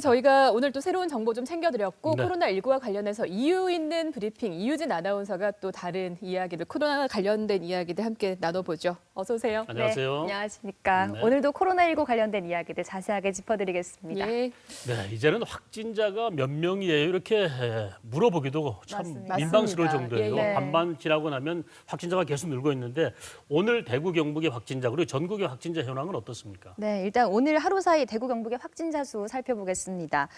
저희가 오늘 또 새로운 정보 좀 챙겨드렸고 네. 코로나19와 관련해서 이유 있는 브리핑 이유진 아나운서가 또 다른 이야기들 코로나 관련된 이야기들 함께 나눠보죠. 어서 오세요. 안녕하세요. 네, 안녕하십니까. 네. 오늘도 코로나19 관련된 이야기들 자세하게 짚어드리겠습니다. 예, 네, 이제는 확진자가 몇 명이에요? 이렇게 에, 물어보기도 참 맞습니다. 민망스러울 맞습니다. 정도예요. 예, 예. 반반 지나고 나면 확진자가 계속 늘고 있는데 오늘 대구 경북의 확진자 그리고 전국의 확진자 현황은 어떻습니까? 네, 일단 오늘 하루 사이 대구 경북의 확진자 수 살펴보겠습니다.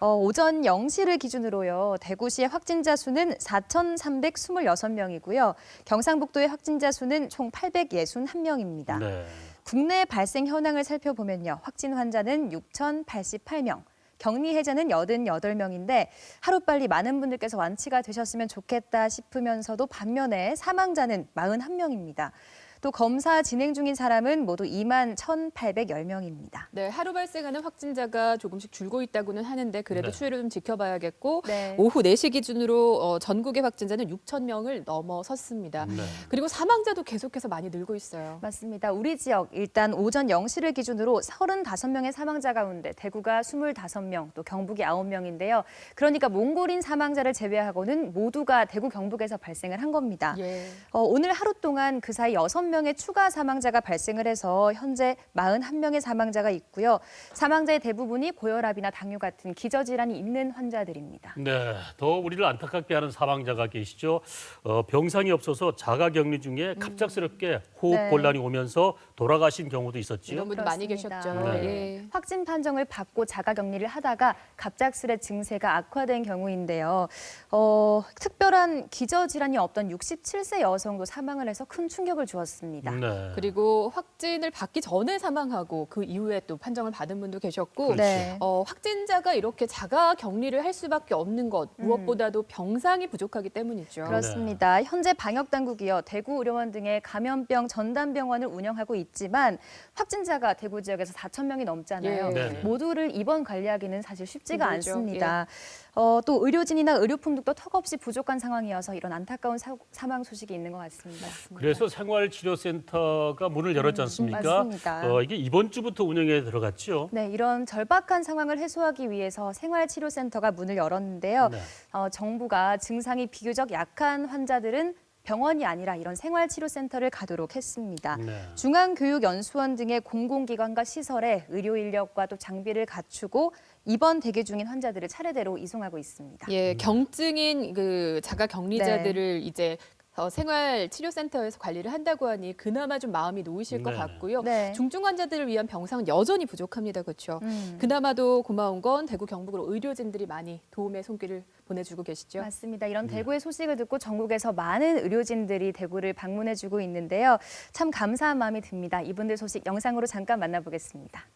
어, 오전 0시를 기준으로요. 대구시의 확진자 수는 4,326명이고요. 경상북도의 확진자 수는 총 861명입니다. 네. 국내 발생 현황을 살펴보면요. 확진 환자는 6,088명. 격리 해제는 88명인데 하루빨리 많은 분들께서 완치가 되셨으면 좋겠다 싶으면서도 반면에 사망자는 41명입니다. 또 검사 진행 중인 사람은 모두 2만 1,810명입니다. 네 하루 발생하는 확진자가 조금씩 줄고 있다고는 하는데 그래도 네. 추이를 좀 지켜봐야겠고 네. 오후 4시 기준으로 어, 전국의 확진자는 6천 명을 넘어섰습니다. 네. 그리고 사망자도 계속해서 많이 늘고 있어요. 맞습니다. 우리 지역 일단 오전 0시를 기준으로 35명의 사망자 가운데 대구가 25명, 또 경북이 9명인데요. 그러니까 몽골인 사망자를 제외하고는 모두가 대구 경북에서 발생을 한 겁니다. 예. 어, 오늘 하루 동안 그 사이 6 명의 추가 사망자가 발생을 해서 현재 41명의 사망자가 있고요. 사망자의 대부분이 고혈압이나 당뇨 같은 기저질환이 있는 환자들입니다. 네, 더 우리를 안타깝게 하는 사망자가 계시죠. 어, 병상이 없어서 자가격리 중에 갑작스럽게 호흡 네. 곤란이 오면서 돌아가신 경우도 있었지요. 이런 분들 많이 그렇습니다. 계셨죠. 네. 예. 확진 판정을 받고 자가 격리를 하다가 갑작스레 증세가 악화된 경우인데요. 어, 특별한 기저 질환이 없던 67세 여성도 사망을 해서 큰 충격을 주었습니다. 네. 그리고 확진을 받기 전에 사망하고 그 이후에 또 판정을 받은 분도 계셨고 그렇죠. 네. 어, 확진자가 이렇게 자가 격리를 할 수밖에 없는 것 무엇보다도 병상이 부족하기 때문이죠. 그렇습니다. 현재 방역 당국이요 대구 의료원 등의 감염병 전담 병원을 운영하고 있 지만 확진자가 대구 지역에서 4천 명이 넘잖아요. 예. 모두를 입원 관리하기는 사실 쉽지가 힘들죠. 않습니다. 어, 또 의료진이나 의료품도 턱없이 부족한 상황이어서 이런 안타까운 사, 사망 소식이 있는 것 같습니다. 그래서 생활치료센터가 문을 열었지 않습니까? 음, 맞습니다. 어, 이게 이번 주부터 운영에 들어갔죠. 네, 이런 절박한 상황을 해소하기 위해서 생활치료센터가 문을 열었는데요. 네. 어, 정부가 증상이 비교적 약한 환자들은 병원이 아니라 이런 생활치료센터를 가도록 했습니다. 네. 중앙교육연수원 등의 공공기관과 시설에 의료 인력과 또 장비를 갖추고 입원 대기 중인 환자들을 차례대로 이송하고 있습니다. 예, 경증인 그 자가 네. 격리자들을 이제 어, 생활치료센터에서 관리를 한다고 하니 그나마 좀 마음이 놓이실 것 네. 같고요. 네. 중증 환자들을 위한 병상은 여전히 부족합니다. 그렇죠? 음. 그나마도 고마운 건 대구 경북으로 의료진들이 많이 도움의 손길을 보내주고 계시죠. 맞습니다. 이런 대구의 소식을 듣고 전국에서 많은 의료진들이 대구를 방문해주고 있는데요. 참 감사한 마음이 듭니다. 이분들 소식 영상으로 잠깐 만나보겠습니다.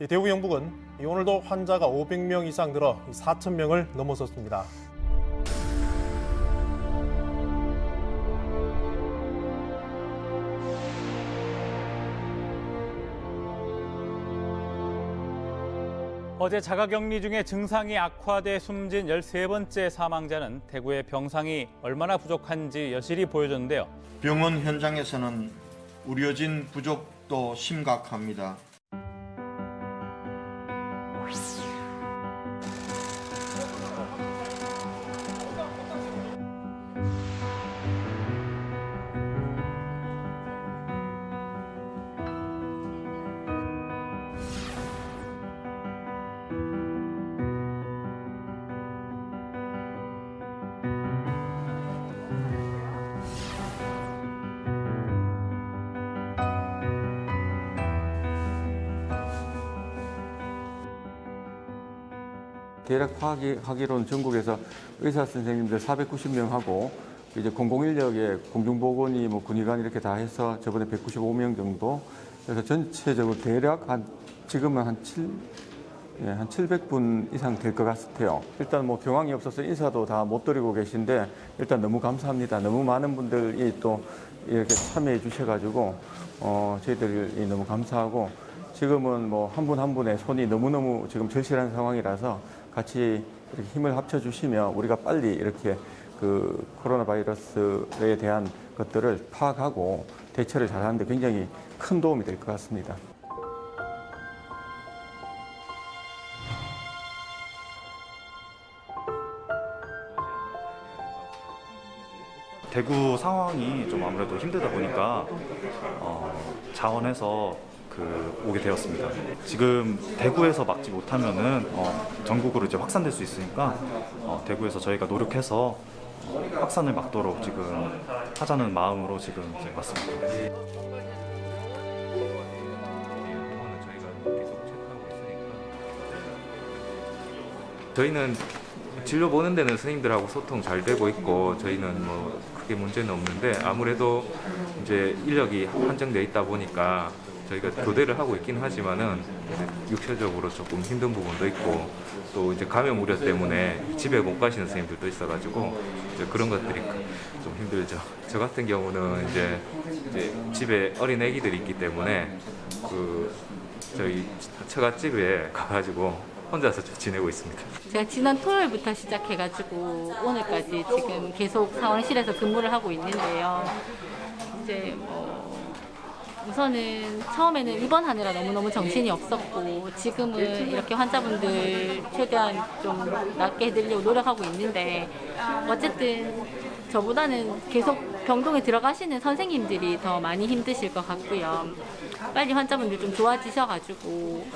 이 대구 영북은 이 오늘도 환자가 500명 이상 늘어 4천 명을 넘어섰습니다. 어제 자가격리 중에 증상이 악화돼 숨진 13번째 사망자는 대구의 병상이 얼마나 부족한지 여실히 보여줬는데요. 병원 현장에서는 의료진 부족도 심각합니다. 대략 파악하기로는 전국에서 의사 선생님들 490명 하고 이제 공공인력의 공중보건이 뭐 군의관 이렇게 다 해서 저번에 195명 정도 그래서 전체적으로 대략 한 지금은 한 7, 예, 한 700분 이상 될 것 같아요. 일단 뭐 경황이 없어서 인사도 다 못 드리고 계신데 일단 너무 감사합니다. 너무 많은 분들이 또 이렇게 참여해 주셔가지고 어, 저희들이 너무 감사하고 지금은 뭐 한 분한 분의 손이 너무너무 지금 절실한 상황이라서 같이 이렇게 힘을 합쳐주시면 우리가 빨리 이렇게 그 코로나 바이러스에 대한 것들을 파악하고 대처를 잘하는데 굉장히 큰 도움이 될 것 같습니다. 대구 상황이 좀 아무래도 힘들다 보니까 어, 자원해서 그 오게 되었습니다. 지금 대구에서 막지 못하면은 어, 전국으로 이제 확산될 수 있으니까 어, 대구에서 저희가 노력해서 어, 확산을 막도록 지금 하자는 마음으로 지금 이제 왔습니다. 저희는 진료 보는 데는 선생님들하고 소통 잘 되고 있고 저희는 뭐 크게 문제는 없는데 아무래도 이제 인력이 한정돼 있다 보니까 저희가 교대를 하고 있긴 하지만은 육체적으로 조금 힘든 부분도 있고 또 이제 감염 우려 때문에 집에 못 가시는 선생님들도 있어가지고 이제 그런 것들이 좀 힘들죠. 저 같은 경우는 이제, 이제 집에 어린 아기들이 있기 때문에 그 저희 처갓집에 가가지고 혼자서 좀 지내고 있습니다. 제가 지난 토요일부터 시작해가지고 오늘까지 지금 계속 상황실에서 근무를 하고 있는데요. 이제 뭐 우선은 처음에는 입원하느라 너무너무 정신이 없었고 지금은 이렇게 환자분들 최대한 좀 낫게 해드리려고 노력하고 있는데 어쨌든 저보다는 계속 병동에 들어가시는 선생님들이 더 많이 힘드실 것 같고요. 빨리 환자분들 좀 좋아지셔가지고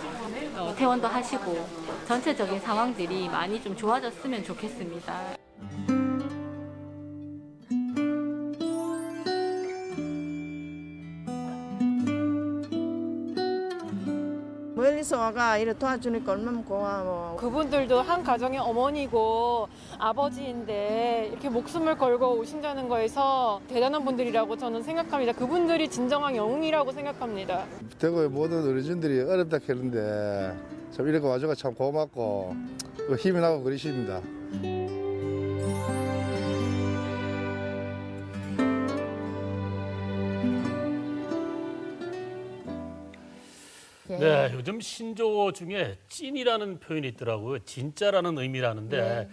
어, 퇴원도 하시고 전체적인 상황들이 많이 좀 좋아졌으면 좋겠습니다. 멀리서 와가 이래 도와주니까 얼마나 고마워. 그분들도 한 가정의 어머니고 아버지인데 이렇게 목숨을 걸고 오신다는 거에서 대단한 분들이라고 저는 생각합니다. 그분들이 진정한 영웅이라고 생각합니다. 대구의 모든 어르신들이 어렵다 했는데 참 이렇게 와줘가 참 고맙고 그 힘이 나고 그러십니다. 네, 요즘 신조어 중에 찐이라는 표현이 있더라고요. 진짜라는 의미라는데 네.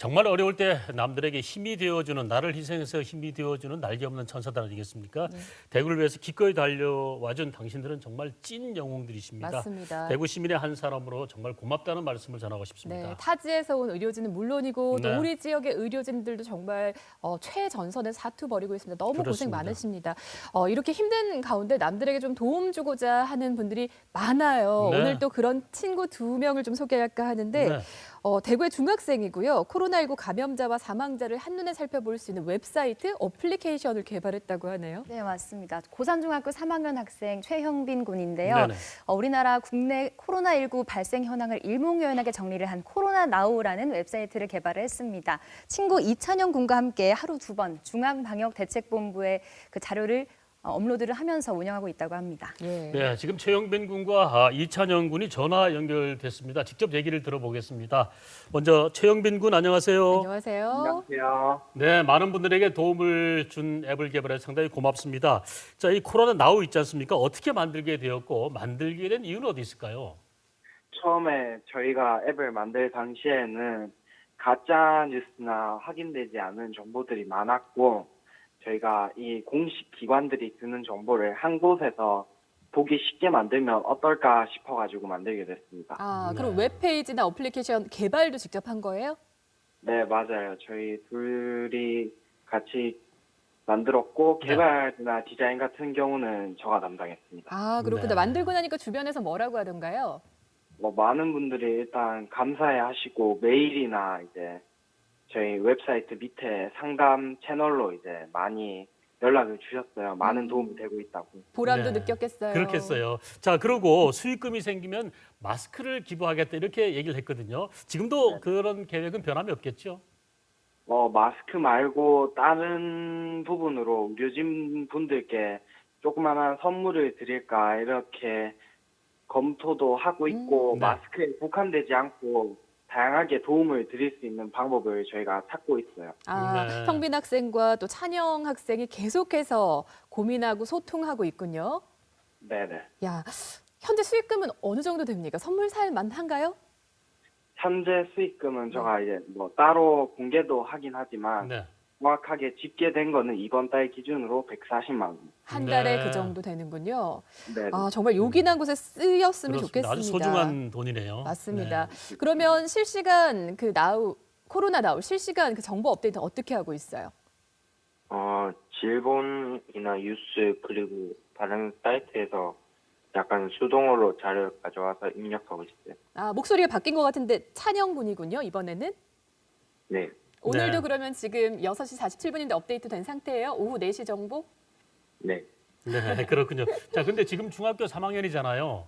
정말 어려울 때 남들에게 힘이 되어주는 나를 희생해서 힘이 되어주는 날개 없는 천사단 아니겠습니까? 네. 대구를 위해서 기꺼이 달려와준 당신들은 정말 찐 영웅들이십니다. 맞습니다. 대구 시민의 한 사람으로 정말 고맙다는 말씀을 전하고 싶습니다. 네, 타지에서 온 의료진은 물론이고 네. 또 우리 지역의 의료진들도 정말 어, 최전선에 사투 벌이고 있습니다. 너무 고생 그렇습니다. 많으십니다. 어, 이렇게 힘든 가운데 남들에게 좀 도움 주고자 하는 분들이 많아요. 네. 오늘 또 그런 친구 두 명을 좀 소개할까 하는데 네. 어, 대구의 중학생이고요. 코로나 19 감염자와 사망자를 한눈에 살펴볼 수 있는 웹사이트 어플리케이션을 개발했다고 하네요. 네, 맞습니다. 고산중학교 3학년 학생 최형빈 군인데요. 어, 우리나라 국내 코로나19 발생 현황을 일목요연하게 정리를 한 코로나 나우라는 웹사이트를 개발했습니다. 친구 이찬영 군과 함께 하루 두 번 중앙방역대책본부에 그 자료를 어, 업로드를 하면서 운영하고 있다고 합니다. 예. 네, 지금 최영빈 군과 아, 이찬영 군이 전화 연결됐습니다. 직접 얘기를 들어보겠습니다. 먼저 최영빈 군 안녕하세요. 안녕하세요. 안녕하세요. 네, 많은 분들에게 도움을 준 앱을 개발해서 상당히 고맙습니다. 자, 이 코로나 나우 있지 않습니까? 어떻게 만들게 되었고 만들게 된 이유는 어디 있을까요? 처음에 저희가 앱을 만들 당시에는 가짜 뉴스나 확인되지 않은 정보들이 많았고 저희가 이 공식 기관들이 드는 정보를 한 곳에서 보기 쉽게 만들면 어떨까 싶어가지고 만들게 됐습니다. 아, 그럼 네. 웹페이지나 어플리케이션 개발도 직접 한 거예요? 네, 맞아요. 저희 둘이 같이 만들었고 개발이나 디자인 같은 경우는 저가 담당했습니다. 아, 그렇구나. 네. 만들고 나니까 주변에서 뭐라고 하던가요? 뭐 많은 분들이 일단 감사해 하시고 메일이나 이제 저희 웹사이트 밑에 상담 채널로 이제 많이 연락을 주셨어요. 많은 도움이 되고 있다고. 보람도 네, 느꼈겠어요. 그렇겠어요. 자, 그리고 수익금이 생기면 마스크를 기부하겠다 이렇게 얘기를 했거든요. 지금도 그런 계획은 변함이 없겠죠? 어, 마스크 말고 다른 부분으로 의료진 분들께 조그마한 선물을 드릴까 이렇게 검토도 하고 있고 음, 네. 마스크에 국한되지 않고 다양하게 도움을 드릴 수 있는 방법을 저희가 찾고 있어요. 아, 네. 성빈 학생과 또 찬영 학생이 계속해서 고민하고 소통하고 있군요. 네네. 야, 현재 수익금은 어느 정도 됩니까? 선물 살 만한가요? 현재 수익금은 제가 이제 뭐 따로 공개도 하긴 하지만 네. 정확하게 집계된 거는 이번 달 기준으로 140만 원. 한 네. 달에 그 정도 되는군요. 네. 아, 정말 요긴한 곳에 쓰였으면 그렇습니다. 좋겠습니다. 아주 소중한 돈이네요. 맞습니다. 네. 그러면 실시간 그 나우 코로나 나우 실시간 그 정보 업데이트 어떻게 하고 있어요? 어, 질본이나 뉴스 그리고 다른 사이트에서 약간 수동으로 자료를 가져와서 입력하고 있어요. 아, 목소리가 바뀐 것 같은데 찬영 군이군요, 이번에는. 네. 오늘도 네. 그러면 지금 6시 47분인데 업데이트 된 상태예요? 오후 4시 정보? 네. 네, 그렇군요. 자, 근데 지금 중학교 3학년이잖아요.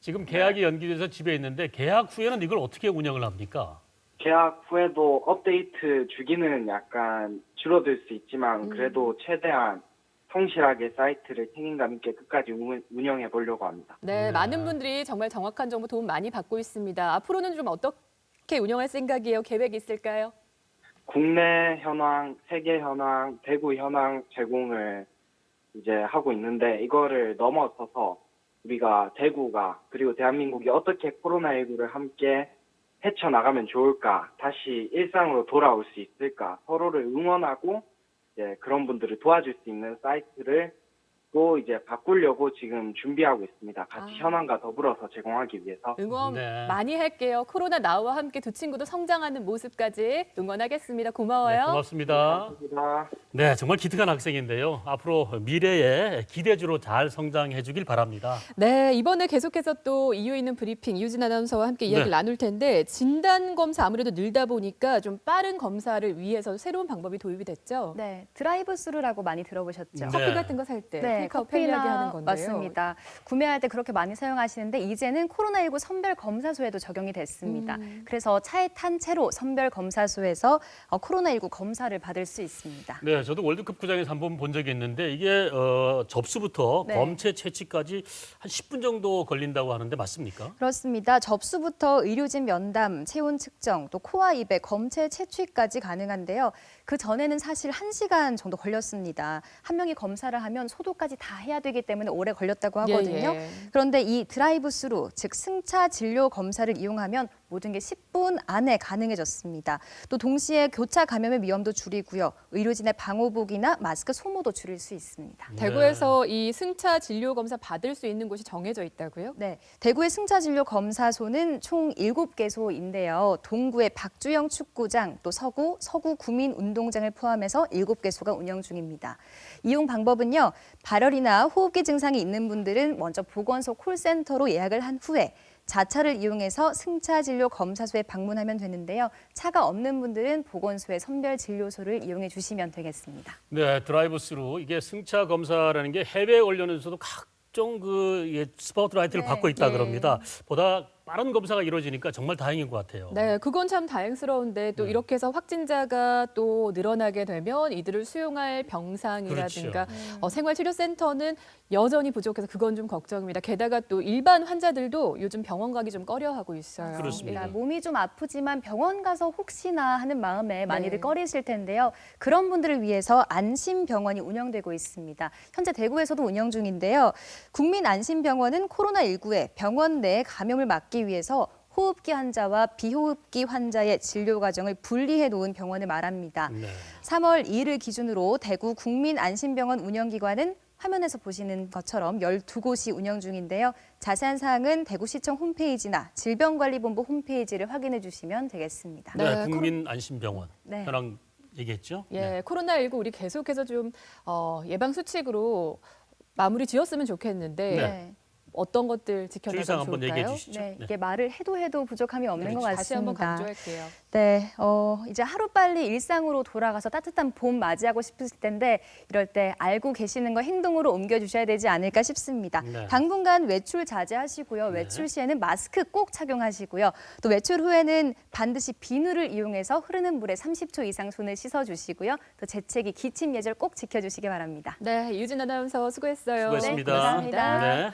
지금 개학이 연기돼서 집에 있는데 개학 후에는 이걸 어떻게 운영을 합니까? 계약 후에도 업데이트 주기는 약간 줄어들 수 있지만 그래도 최대한 성실하게 사이트를 책임감 있게 끝까지 운- 운영해 보려고 합니다. 네, 네. 많은 분들이 정말 정확한 정보 도움 많이 받고 있습니다. 앞으로는 좀 어떻게 운영할 생각이에요? 계획 있을까요? 국내 현황, 세계 현황, 대구 현황 제공을 이제 하고 있는데 이거를 넘어서서 우리가 대구가 그리고 대한민국이 어떻게 코로나19를 함께 헤쳐나가면 좋을까, 다시 일상으로 돌아올 수 있을까, 서로를 응원하고 그런 분들을 도와줄 수 있는 사이트를 또 이제 바꾸려고 지금 준비하고 있습니다. 같이 아. 현황과 더불어서 제공하기 위해서. 응원 네. 많이 할게요. 코로나 나와 함께 두 친구도 성장하는 모습까지 응원하겠습니다. 네, 고마워요. 고맙습니다. 감사합니다. 네, 정말 기특한 학생인데요. 앞으로 미래에 기대주로 잘 성장해 주길 바랍니다. 네, 이번에 계속해서 또 이유 있는 브리핑 이유진 아나운서와 함께 이야기를 네. 나눌 텐데 진단 검사 아무래도 늘다 보니까 좀 빠른 검사를 위해서 새로운 방법이 도입이 됐죠. 네, 드라이브 스루라고 많이 들어보셨죠? 네. 커피 같은 거 살 때 네, 테이크아웃 편리하게 커피나 하는 건데요. 맞습니다. 구매할 때 그렇게 많이 사용하시는데 이제는 코로나19 선별 검사소에도 적용이 됐습니다. 음. 그래서 차에 탄 채로 선별 검사소에서 어, 코로나19 검사를 받을 수 있습니다. 네, 저도 월드컵 구장에서 한 번 본 적이 있는데 이게 어, 접수부터 네. 검체 채취까지 한 10분 정도 걸린다고 하는데 맞습니까? 그렇습니다. 접수부터 의료진 면담, 체온 측정, 또 코와 입의 검체 채취까지 가능한데요. 그 전에는 사실 한시간 정도 걸렸습니다. 한 명이 검사를 하면 소독까지 다 해야 되기 때문에 오래 걸렸다고 하거든요. 예, 예. 그런데 이 드라이브 스루, 즉 승차 진료 검사를 이용하면 모든 게 10분 안에 가능해졌습니다. 또 동시에 교차 감염의 위험도 줄이고요. 의료진의 방호복이나 마스크 소모도 줄일 수 있습니다. 대구에서 이 승차 진료 검사 받을 수 있는 곳이 정해져 있다고요? 네, 대구의 승차 진료 검사소는 총 7개소인데요. 동구의 박주영 축구장, 또 서구, 서구 구민 운동장을 포함해서 7개소가 운영 중입니다. 이용 방법은요. 발열이나 호흡기 증상이 있는 분들은 먼저 보건소 콜센터로 예약을 한 후에 자차를 이용해서 승차 진료 검사소에 방문하면 되는데요. 차가 없는 분들은 보건소의 선별 진료소를 이용해 주시면 되겠습니다. 네, 드라이브 스루 이게 승차 검사라는 게 해외 언론에서도 각종 그 예, 스포트라이트를 네, 받고 있다 예. 그럽니다. 보다 빠른 검사가 이루어지니까 정말 다행인 것 같아요. 네, 그건 참 다행스러운데 또 네. 이렇게 해서 확진자가 또 늘어나게 되면 이들을 수용할 병상이라든가 그렇죠. 어, 생활치료센터는 여전히 부족해서 그건 좀 걱정입니다. 게다가 또 일반 환자들도 요즘 병원 가기 좀 꺼려하고 있어요. 그렇습니다. 그러니까 몸이 좀 아프지만 병원 가서 혹시나 하는 마음에 많이들 네. 꺼리실 텐데요. 그런 분들을 위해서 안심병원이 운영되고 있습니다. 현재 대구에서도 운영 중인데요. 국민안심병원은 코로나19에 병원 내 감염을 막기 위해서 호흡기 환자와 비호흡기 환자의 진료 과정을 분리해 놓은 병원을 말합니다. 네. 3월 2일 기준으로 대구 국민안심병원 운영기관은 화면에서 보시는 것처럼 12곳이 운영 중인데요. 자세한 사항은 대구시청 홈페이지나 질병관리본부 홈페이지를 확인해 주시면 되겠습니다. 네, 네, 국민 안심병원 네. 현황 얘기했죠? 예, 네. 코로나19 우리 계속해서 좀 어, 예방 수칙으로 마무리 지었으면 좋겠는데 네. 어떤 것들 지켜나가면 주의사항 한번 좋을까요? 얘기해 주시죠. 네, 이게 말을 해도 해도 부족함이 없는 것 같습니다. 다시 한번 강조할게요. 네, 어, 이제 하루빨리 일상으로 돌아가서 따뜻한 봄 맞이하고 싶으실 텐데 이럴 때 알고 계시는 거 행동으로 옮겨주셔야 되지 않을까 싶습니다. 네. 당분간 외출 자제하시고요. 외출 시에는 마스크 꼭 착용하시고요. 또 외출 후에는 반드시 비누를 이용해서 흐르는 물에 30초 이상 손을 씻어주시고요. 또 재채기, 기침 예절 꼭 지켜주시기 바랍니다. 네, 유진 아나운서 수고했어요. 수고했습니다. 네, 감사합니다. 네.